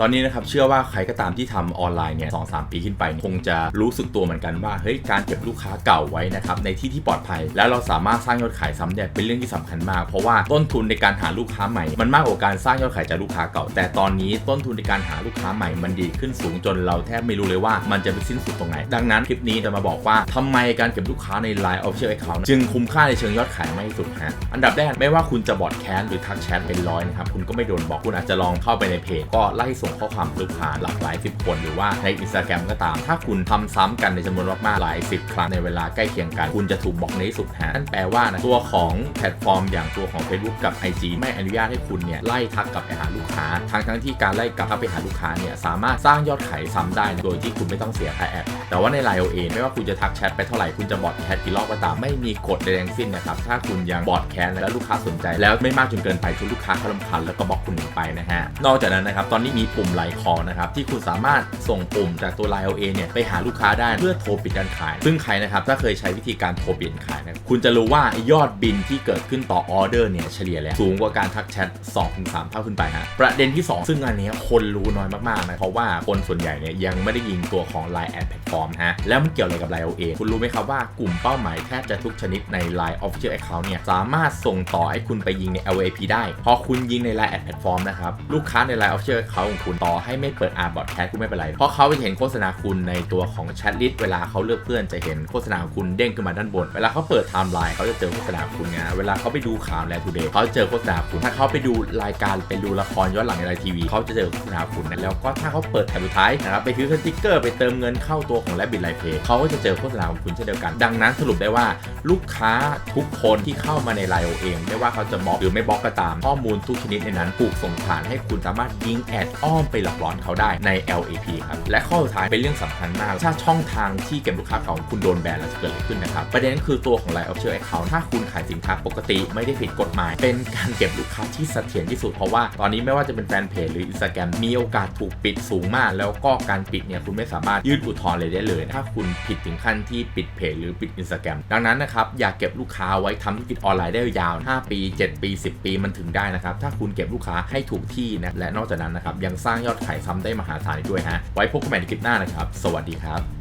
ตอนนี้นะครับเชื่อว่าใครก็ตามที่ทำออนไลน์เนี่ยสองสามปีขึ้นไป คงจะรู้สึกตัวเหมือนกันว่าเฮ้ยการเก็บลูกค้าเก่าไว้นะครับในที่ที่ปลอดภัย แล้วเราสามารถสร้างยอดขายซ้ำเนี่ยเป็นเรื่องที่สำคัญมาก เพราะว่าต้นทุนในการหาลูกค้าใหม่ มันมากกว่าการสร้างยอดขายจากลูกค้าเก่า แต่ตอนนี้ต้นทุนในการหาลูกค้าใหม่มันดีขึ้นสูงจนเราแทบไม่รู้เลยว่ามันจะไปสิ้นสุดตรงไหน ดังนั้นคลิปนี้จะมาบอกว่าทำไมการเก็บลูกค้าใน Line Official Account จึงคุ้มค่าในเชิงยอดขายมากที่สุดฮะอันดับแรกไม่ว่าคุณจะบอดแคสหรือทักแชทเป็นร้อยนะครับคุณก็ไม่โดนบอกคุณอาจจะลองเข้าไปในเพจก็ไล่ส่งข้อความลูกค้าหลากหลายสิบคน หรือว่าใน Instagram ก็ตาม ถ้าคุณทำซ้ำกันในจำนวนมากๆหลายสิบครั้งในเวลาใกล้เคียงกัน คุณจะถูกบล็อกในที่สุดฮะนั่นแปลว่านะตัวของแพลตฟอร์ม อย่างตัวของ Facebook กับ IG ไม่อนุญาตให้คุณเนี่ยไล่ทักกลับไปหาลูกค้า ทั้งทั้งที่การไล่กลับไปหาลูกค้าเนี่ยสามารถสร้างยอดขายซ้ำได้โดยที่คุณไม่ต้องเสียค่าแอดแต่ว่าใน Line OA ไม่ว่าคุณจะทักแชทไปเท่าไหร่คุณจะบอดแคสกี่รอบก็ตามไม่มีกฎใดๆทั้งสิ้นนะครับถ้าคุณยังบอดแคสแล้วลูกค้าสนใจ แล้วไม่มากจนเกินไปจนลูกค้าเขาลำคันแล้วก็บล็อกคุณไปนะฮะนอกจากนั้นนะครับตอนนี้มีปุ่มไลน์คอนะครับที่คุณสามารถส่งปุ่มจากตัว Line OA เนี่ยไปหาลูกค้าได้เพื่อโทรปิดการขาย ซึ่งใครนะครับถ้าเคยใช้วิธีการโทรปิดการขายนะคุณจะรู้ว่ายอดบินที่เกิดขึ้นต่อออเดอร์เนี่ยเฉลี่ยแล้วสูงกว่าการทักแชท2-3เท่าขึ้นไปฮะประเด็นที่ 2 ซึ่งอันนี้คนรู้น้อยมากๆนะเพราะว่าคนส่วนใหญ่เนี่ยยังไม่ได้ยิงตัวของ Line Ad Platform ฮะแล้วมันเกี่ยวอะไรกับ Line OA คุณรู้ไหมครับว่ากลุ่มเป้าหมายแทบจะทุกชนิดใน Line Official Account เนี่ยสามารถส่งต่อให้คุณไปยิงใน LAP ได้ พอคุณยิงใน Line Ad Platform นะครับลูกค้าใน Line Official Account ของคุณต่อให้ไม่เปิด R Broadcast คุณไม่เป็นไร เพราะเขาจะเห็นโฆษณาคุณในตัวของแชทลิสต์เวลาเขาเลือกเพื่อนจะเห็นโฆษณาคุณเด้งขึ้นมาด้านบน เวลาเขาเปิดไทม์ไลน์เขาจะเจอโฆษณาคุณไงเวลาเขาไปดูข่าวแลทูเดย์เขาจะเจอโฆษณาคุณ ถ้าเขาไปดูรายการไปดูละครย้อนหลังในไลทีวีเขาจะเจอโฆษณาคุณนะแล้วก็ถ้าเขาเปิดแถบสุดท้ายนะครับไปซื้อสติ๊กเกอร์ไปเติมเงินเข้าตัวของแลบิทไลเพย์เขาก็จะเจอโฆษณาของคุณเช่นเดียวกัน ดังนั้นสรุปได้ว่าลูกค้าทุกคนที่เข้ามาในไลน์เองไม่ว่าเขาจะบล็อกหรือไม่บล็อกก็ตามข้อมูลทุกชนิดในนั้นถูกส่งผ่านให้คุณสามารถยิงแอดอ้อ้อมไปหลอกหลอนเขาได้ใน LAP ครับ และข้อสุดท้ายเป็นเรื่องสำคัญมาก ถ้าช่องทางที่เก็บลูกค้าของคุณโดนแบนแล้วจะเกิดอะไรขึ้นนะครับ ประเด็นคือตัวของ Line Official Account ถ้าคุณขายสินค้าปกติไม่ได้ผิดกฎหมาย เป็นการเก็บลูกค้าที่เสถียรที่สุด เพราะว่าตอนนี้ไม่ว่าจะเป็นแฟนเพจหรือ Instagram มีโอกาสถูกปิดสูงมาก แล้วก็การปิดเนี่ยคุณไม่สามารถยื่นอุทธรณ์เลยได้เลย ถ้าคุณผิดถึงขั้นที่ปิดเพจหรือปิด Instagram ดังนั้นนะครับอย่าเก็บลูกค้าไว้ทำธุรกิจออนไลน์ได้ยาว 5 ปี 7 ปี 10 ปีมันถึงได้นะครับถ้าคุณเก็บลูกค้าให้ถูกที่นะและนอกจากนั้นนะครับยังสร้างยอดขายซ้ำได้มหาศาลอีกด้วยฮะไว้พบกันใหม่ในคลิปหน้านะครับ สวัสดีครับ